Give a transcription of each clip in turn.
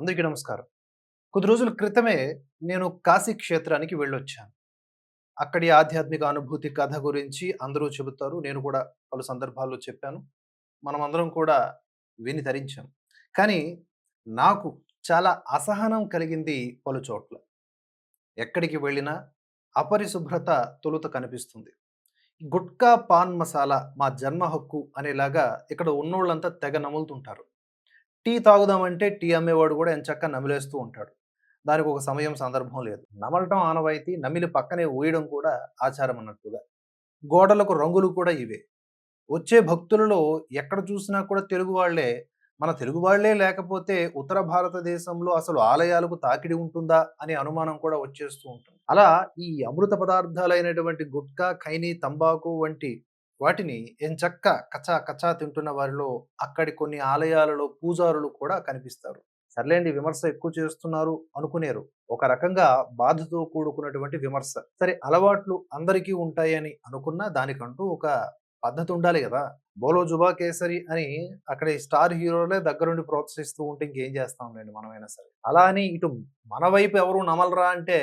అందరికీ నమస్కారం. కొద్ది రోజుల క్రితమే నేను కాశీ క్షేత్రానికి వెళ్ళొచ్చాను. అక్కడి ఆధ్యాత్మిక అనుభూతి కథ గురించి అందరూ చెబుతారు నేను కూడా పలు సందర్భాల్లో చెప్పాను. మనమందరం కూడా విని ధరించాం కానీ నాకు చాలా అసహనం కలిగింది పలు చోట్ల. ఎక్కడికి వెళ్ళినా అపరిశుభ్రత తొలుత కనిపిస్తుంది. గుట్కా పాన్ మసాలా మా జన్మ హక్కు అనేలాగా ఇక్కడ ఉన్నోళ్ళంతా తెగ నములుతుంటారు. టీ తాగుదామంటే టీ అమ్మేవాడు కూడా ఎంచక్క నమిలేస్తూ ఉంటాడు. దానికి ఒక సమయం సందర్భం లేదు. నమలటం ఆనవాయితీ నమిలి పక్కనే ఊయడం కూడా ఆచారం అన్నట్టుగా. గోడలకు రంగులు కూడా ఇవే. వచ్చే భక్తులలో ఎక్కడ చూసినా కూడా తెలుగు వాళ్ళే. మన తెలుగు వాళ్ళే లేకపోతే ఉత్తర భారతదేశంలో అసలు ఆలయాలకు తాకిడి ఉంటుందా అనే అనుమానం కూడా వచ్చేస్తూ ఉంటుంది. అలా ఈ అమృత పదార్థాలైనటువంటి గుట్కా ఖైనీ తంబాకు వంటి వాటిని ఎంచక్క కచా కచా తింటున్న వారిలో అక్కడి కొన్ని ఆలయాలలో పూజారులు కూడా కనిపిస్తారు. సర్లేండి విమర్శ ఎక్కువ చేస్తున్నారు అనుకునేరు. ఒక రకంగా బాధతో కూడుకున్నటువంటి విమర్శ. సరే అలవాట్లు అందరికీ ఉంటాయని అనుకున్నా దానికంటూ ఒక పద్ధతి ఉండాలి కదా. బోలో జుబా కేసరి అని అక్కడ ఈ స్టార్ హీరోలే దగ్గరుండి ప్రోత్సహిస్తూ ఉంటే ఇంకేం చేస్తాంలేండి మనమైనా సరే. అలా అని ఇటు మన వైపు ఎవరు నమలరా అంటే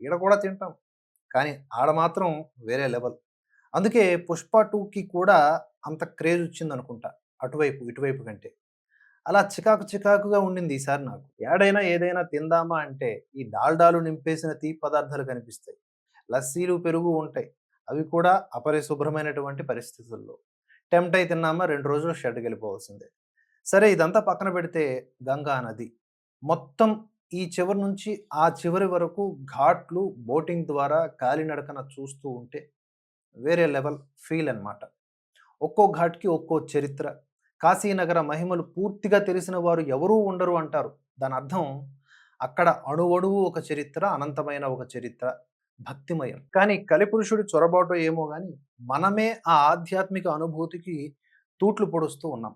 ఈడ కూడా తింటాం. కానీ ఆడ మాత్రం వేరే లెవెల్. అందుకే పుష్ప టూకి కూడా అంత క్రేజ్ వచ్చింది అనుకుంటా అటువైపు ఇటువైపు కంటే. అలా చికాకు చికాకుగా ఉండింది ఈసారి నాకు. ఏడైనా ఏదైనా తిందామా అంటే ఈ డాల్డాలు నింపేసిన తీ పదార్థాలు కనిపిస్తాయి. లస్సీలు పెరుగు ఉంటాయి. అవి కూడా అపరిశుభ్రమైనటువంటి పరిస్థితుల్లో. టెంప్ట్ అయి తిన్నామా రెండు రోజులు షెడ్కి వెళ్ళిపోవాల్సిందే. సరే ఇదంతా పక్కన పెడితే గంగా నది. మొత్తం ఈ చివరి నుంచి ఆ చివరి వరకు ఘాట్లు బోటింగ్ ద్వారా కాలినడకన చూస్తూ ఉంటే వేరే లెవెల్ ఫీల్ అనమాట ఒక్కో ఘాట్కి ఒక్కో చరిత్ర. కాశీనగర మహిమలు పూర్తిగా తెలిసిన వారు ఎవరూ ఉండరు అంటారు. దాని అర్థం అక్కడ అణువణువు ఒక చరిత్ర అనంతమైన ఒక చరిత్ర భక్తిమయం. కానీ కలిపురుషుడి చొరబాటు ఏమో కానీ మనమే ఆ ఆధ్యాత్మిక అనుభూతికి తూట్లు పొడుస్తూ ఉన్నాం.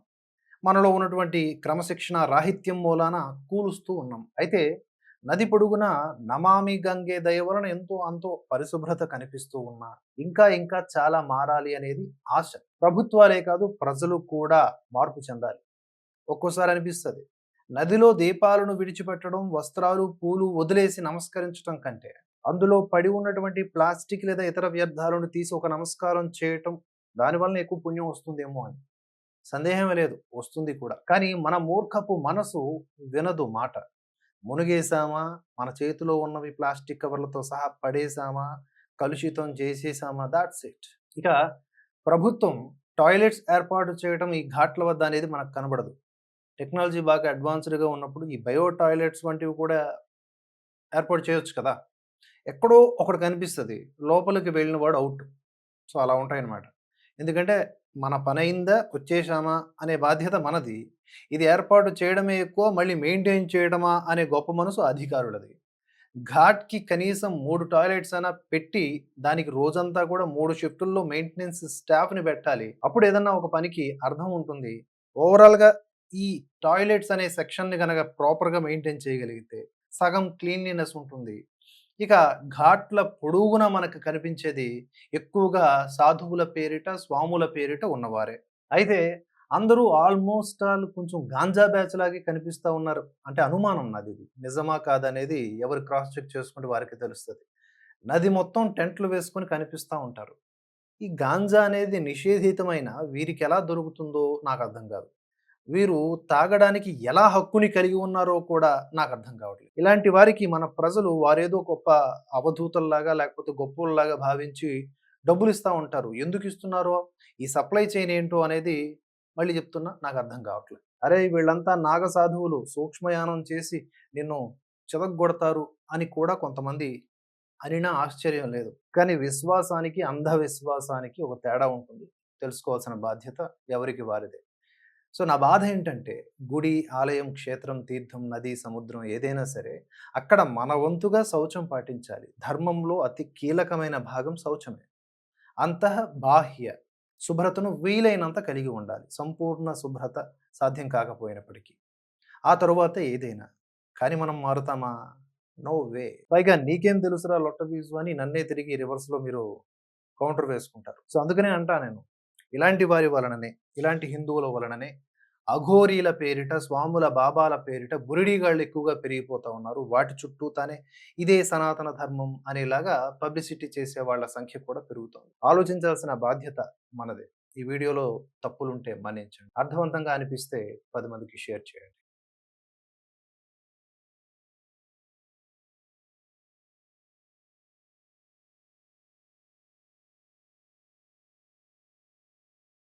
మనలో ఉన్నటువంటి క్రమశిక్షణ రాహిత్యం మూలాన కూలుస్తూ ఉన్నాం. అయితే నది పొడుగున నమామి గంగే దయ వలన ఎంతో అంతో పరిశుభ్రత కనిపిస్తూ ఉన్నా ఇంకా ఇంకా చాలా మారాలి అనేది ఆశ. ప్రభుత్వాలే కాదు ప్రజలు కూడా మార్పు చెందాలి. ఒక్కోసారి అనిపిస్తుంది నదిలో దీపాలను విడిచిపెట్టడం వస్త్రాలు పూలు వదిలేసి నమస్కరించడం కంటే అందులో పడి ఉన్నటువంటి ప్లాస్టిక్ లేదా ఇతర వ్యర్థాలను తీసి ఒక నమస్కారం చేయటం దానివల్ల ఎక్కువ పుణ్యం వస్తుందేమో అని. సందేహమే లేదు వస్తుంది కూడా. కానీ మన మూర్ఖపు మనసు వినదు మాట. మునిగేసామా మన చేతిలో ఉన్నవి ప్లాస్టిక్ కవర్లతో సహా పడేసామా కలుషితం చేసేసామా దాట్స్ ఇట్. ఇక ప్రభుత్వం టాయిలెట్స్ ఏర్పాటు చేయడం ఈ ఘాట్ల వద్ద అనేది మనకు కనబడదు. టెక్నాలజీ బాగా అడ్వాన్స్డ్గా ఉన్నప్పుడు ఈ బయో టాయిలెట్స్ వంటివి కూడా ఏర్పాటు చేయొచ్చు కదా? ఎక్కడో ఒకటి కనిపిస్తుంది. లోపలికి వెళ్ళిన వాడు అవుట్. సో అలా ఉంటాయన్నమాట. ఎందుకంటే మన పని అయిందా వచ్చేసామా అనే బాధ్యత మనది. ఇది ఏర్పాటు చేయడమే ఎక్కువ మళ్ళీ మెయింటైన్ చేయడమా అనే గొప్ప మనసు అధికారులది. ఘాట్కి కనీసం మూడు టాయిలెట్స్ అయినా పెట్టి దానికి రోజంతా కూడా మూడు షిఫ్టుల్లో మెయింటెనెన్స్ స్టాఫ్ని పెట్టాలి. అప్పుడు ఏదన్నా ఒక పనికి అర్థం ఉంటుంది. ఓవరాల్గా ఈ టాయిలెట్స్ అనే సెక్షన్ని కనుక ప్రాపర్గా మెయింటైన్ చేయగలిగితే సగం క్లీన్లీనెస్ ఉంటుంది. ఇక ఘాట్ల పొడుగున మనకు కనిపించేది ఎక్కువగా సాధువుల పేరిట స్వాముల పేరిట ఉన్నవారే. అయితే అందరూ ఆల్మోస్ట్ ఆల్ కొంచెం గాంజా బ్యాచ్ లాగే కనిపిస్తూ ఉన్నారు. అంటే అనుమానం నాది ఇది. నిజమా కాదనేది ఎవరు క్రాస్ చెక్ చేసుకుంటే వారికి తెలుస్తుంది. నది మొత్తం టెంట్లు వేసుకొని కనిపిస్తూ ఉంటారు. ఈ గాంజా అనేది నిషేధితమైన వీరికి ఎలా దొరుకుతుందో నాకు అర్థం కాదు. వీరు తాగడానికి ఎలా హక్కుని కలిగి ఉన్నారో కూడా నాకు అర్థం కావట్లేదు. ఇలాంటి వారికి మన ప్రజలు వారేదో గొప్ప అవధూతల్లాగా లేకపోతే గొప్పలాగా భావించి డబ్బులు ఇస్తూ ఉంటారు. ఎందుకు ఇస్తున్నారో ఈ సప్లై చైన్ ఏంటో అనేది మళ్ళీ చెప్తున్నా నాకు అర్థం కావట్లేదు. అరే వీళ్ళంతా నాగ సాధువులు సూక్ష్మయానం చేసి నిన్ను చెదగొడతారు అని కూడా కొంతమంది అనినా ఆశ్చర్యం లేదు. కానీ విశ్వాసానికి అంధవిశ్వాసానికి ఒక తేడా ఉంటుంది. తెలుసుకోవాల్సిన బాధ్యత ఎవరికి వారిదే. సో నా బాధ ఏంటంటే గుడి ఆలయం క్షేత్రం తీర్థం నది సముద్రం ఏదైనా సరే అక్కడ మన వంతుగా శౌచం పాటించాలి. ధర్మంలో అతి కీలకమైన భాగం శౌచమే. అంతః బాహ్య శుభ్రతను వీలైనంత కలిగి ఉండాలి. సంపూర్ణ శుభ్రత సాధ్యం కాకపోయినప్పటికీ. ఆ తరువాత ఏదైనా కానీ మనం మారుతామా? No way. పైగా నీకేం తెలుసురా లొట్ట ఫీజు అని నన్నే తిరిగి రివర్స్లో మీరు కౌంటర్ వేసుకుంటారు. సో అందుకనే అంటా నేను. ఇలాంటి వారి వలననే ఇలాంటి హిందువుల వలననే అఘోరీల పేరిట, స్వాముల బాబాల పేరిట బురిడీగాళ్ళు ఎక్కువగా పెరిగిపోతూ ఉన్నారు. వాటి చుట్టూ తానే ఇదే సనాతన ధర్మం అనేలాగా పబ్లిసిటీ చేసే వాళ్ళ సంఖ్య కూడా పెరుగుతోంది. ఆలోచించాల్సిన బాధ్యత మనదే. ఈ వీడియోలో తప్పులుంటే మన్నించండి. అర్థవంతంగా అనిపిస్తే పది మందికి షేర్ చేయండి.